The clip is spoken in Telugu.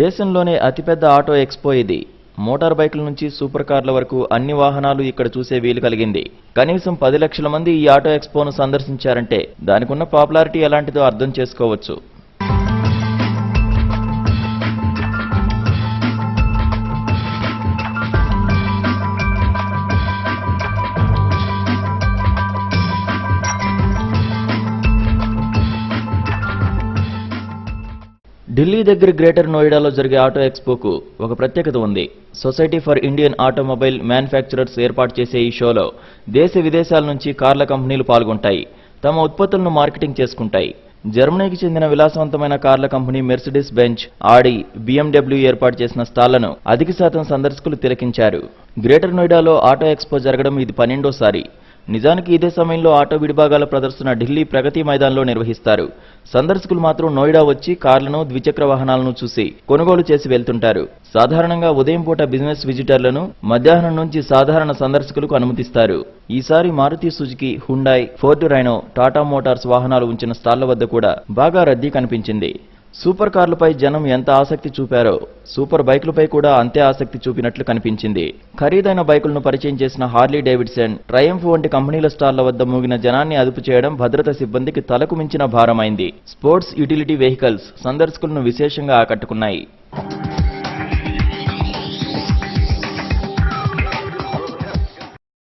దేశంలోనే అతిపెద్ద ఆటో ఎక్స్పో ఇది. మోటార్ బైకుల నుంచి సూపర్ కార్ల వరకు అన్ని వాహనాలు ఇక్కడ చూసే వీలు కలిగింది. కనీసం పది లక్షల మంది ఈ ఆటో ఎక్స్పోను సందర్శించారంటే దానికున్న పాపులారిటీ ఎలాంటిదో అర్థం చేసుకోవచ్చు. ఢిల్లీ దగ్గర గ్రేటర్ నోయిడాలో జరిగే ఆటో ఎక్స్పోకు ఒక ప్రత్యేకత ఉంది. Society for Indian automobile manufacturers ఏర్పాటు చేసే ఈ షోలో దేశ విదేశాల నుంచి కార్ల కంపెనీలు పాల్గొంటాయి. తమ ఉత్పత్తులను మార్కెటింగ్ చేసుకుంటాయి. జర్మనీకి చెందిన విలాసవంతమైన కార్ల కంపెనీ మెర్సిడిస్ బెంచ్ ఆడి బీఎండబ్ల్యూ ఏర్పాటు చేసిన స్టాళ్ళను అధిక శాతం సందర్శకులు తిలకించారు. గ్రేటర్ నోయిడాలో ఆటో ఎక్స్పో జరగడం ఇది పన్నెండోసారి. నిజానికి ఇదే సమయంలో ఆటో విడిభాగాల ప్రదర్శన ఢిల్లీ ప్రగతి మైదాన్లో నిర్వహిస్తారు. సందర్శకులు మాత్రం నోయిడా వచ్చి కార్లను ద్విచక్ర వాహనాలను చూసి కొనుగోలు చేసి వెళ్తుంటారు. సాధారణంగా ఉదయం పూట బిజినెస్ విజిటర్లను మధ్యాహ్నం నుంచి సాధారణ సందర్శకులకు అనుమతిస్తారు. ఈసారి Maruti Suzuki Hyundai Ford Renault Tata motors వాహనాలు ఉంచిన స్టాళ్ళ వద్ద కూడా బాగా రద్దీ కనిపించింది. సూపర్ కార్లపై జనం ఎంత ఆసక్తి చూపారో సూపర్ బైకులపై కూడా అంతే ఆసక్తి చూపినట్లు కనిపించింది. ఖరీదైన బైకులను పరిచయం చేసిన హార్లీ డేవిడ్సన్ ట్రయంఫ్ వంటి కంపెనీల స్టాళ్ళ వద్ద మూగిన జనాన్ని అదుపు చేయడం భద్రతా సిబ్బందికి తలకు మించిన భారమైంది. స్పోర్ట్స్ యుటిలిటీ వెహికల్స్ సందర్శకులను విశేషంగా ఆకట్టుకున్నాయి.